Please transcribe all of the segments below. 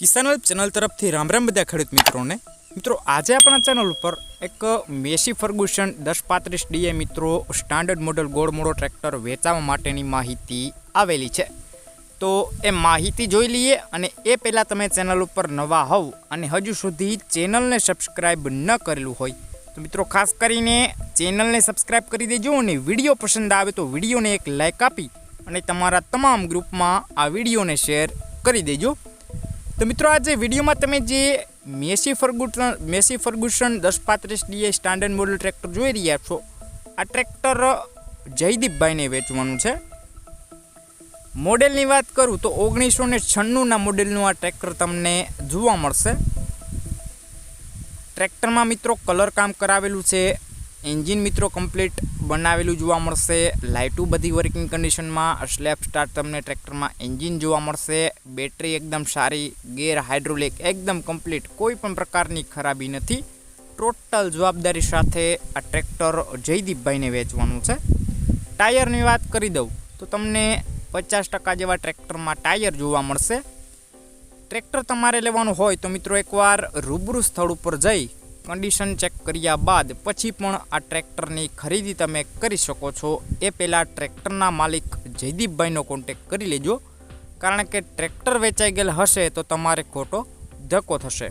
કિસાન web channel તરફથી રામ રામ બધા ખેડૂત મિત્રોને. મિત્રો, આજે આપણા ચેનલ ઉપર એક મેસી ફર્ગુસન દસ પાંત્રીસ ડીએ મિત્રો સ્ટાન્ડર્ડ મોડલ ગોળ મોડો ટ્રેક્ટર વેચાવા માટેની માહિતી આવેલી છે. તો એ માહિતી જોઈ લઈએ અને એ પહેલાં તમે ચેનલ ઉપર નવા હોવ અને હજુ સુધી ચેનલને સબસ્ક્રાઈબ ન કરેલું હોય, તો મિત્રો ખાસ કરીને ચેનલને સબસ્ક્રાઈબ કરી દેજો અને વીડિયો પસંદ આવે તો વિડીયોને એક લાઇક આપી અને તમારા તમામ ગ્રુપમાં આ વિડીયોને શેર કરી દેજો. તો મિત્રો આજે વિડીયોમાં તમે જે મેસી ફર્ગુસન મેસી ફર્ગુસન દસ પાંત્રીસ ડીએ સ્ટાન્ડર્ડ મોડલ ટ્રેક્ટર જોઈ રહ્યા છો, આ ટ્રેક્ટર જયદીપભાઈને વેચવાનું છે. મોડેલની વાત કરું તો ઓગણીસો ને છન્નુંના મોડેલનું આ ટ્રેક્ટર તમને જોવા મળશે. ટ્રેક્ટરમાં મિત્રો કલર કામ કરાવેલું છે એન્જિન મિત્રો કમ્પ્લીટ બનાવેલું જોવા મળશે. લાઇટું બધી વર્કિંગ કન્ડિશનમાં સ્લેપ સ્ટાર્ટ તમને ટ્રેક્ટરમાં એન્જિન જોવા મળશે. બેટરી એકદમ સારી, ગેર હાઇડ્રોલિક, એકદમ કમ્પ્લીટ, કોઈ પણ પ્રકારની ખરાબી નથી. ટોટલ જવાબદારી સાથે આ ટ્રેક્ટર જયદીપભાઈને વેચવાનું છે. ટાયરની વાત કરી દઉં, તો તમને પચાસ ટકા જેવા ટ્રેક્ટરમાં ટાયર જોવા મળશે. ટ્રેક્ટર તમારે લેવાનું હોય તો મિત્રો એકવાર રૂબરૂ સ્થળ ઉપર જઈ કન્ડિશન ચેક કર્યા બાદ પછી પણ આ ટ્રેક્ટરની ખરીદી તમે કરી શકો છો. એ પહેલાં ટ્રેક્ટરના માલિક જયદીપભાઈનો કોન્ટેક કરી લેજો. કારણ કે ટ્રેક્ટર વેચાઈ ગયેલ હશે તો તમારે ખોટો ધક્કો થશે.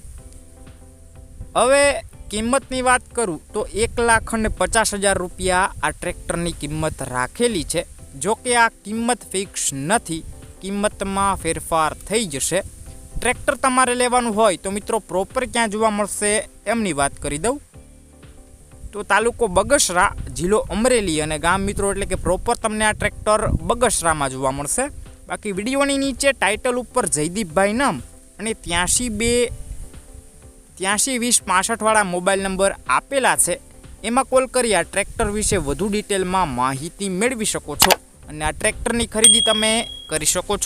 હવે કિંમતની વાત કરું તો એક લાખ અને પચાસ હજાર રૂપિયા આ ટ્રેક્ટરની કિંમત રાખેલી છે. જો કે આ કિંમત ફિક્સ નથી. કિંમતમાં ફેરફાર થઈ જશે. ટ્રેક્ટર તમારે લેવાનું હોય તો મિત્રો પ્રોપર ક્યાં જોવા મળશે એમની વાત કરી દઉં. તો તાલુકો બગસરા, જિલ્લો અમરેલી અને ગામ મિત્રો એટલે કે પ્રોપર તમને આ ટ્રેક્ટર બગસરામાં જોવા મળશે. બાકી વિડીયોની નીચે ટાઇટલ ઉપર જયદીપભાઈ નામ અને ત્યાંસી બે ત્યાંસી વીસ પાસઠવાળા મોબાઈલ નંબર આપેલા છે. એમાં કોલ કરી આ ટ્રેક્ટર વિશે વધુ ડિટેલમાં માહિતી મેળવી શકો છો અને આ ટ્રેક્ટરની ખરીદી તમે કરી શકો છો.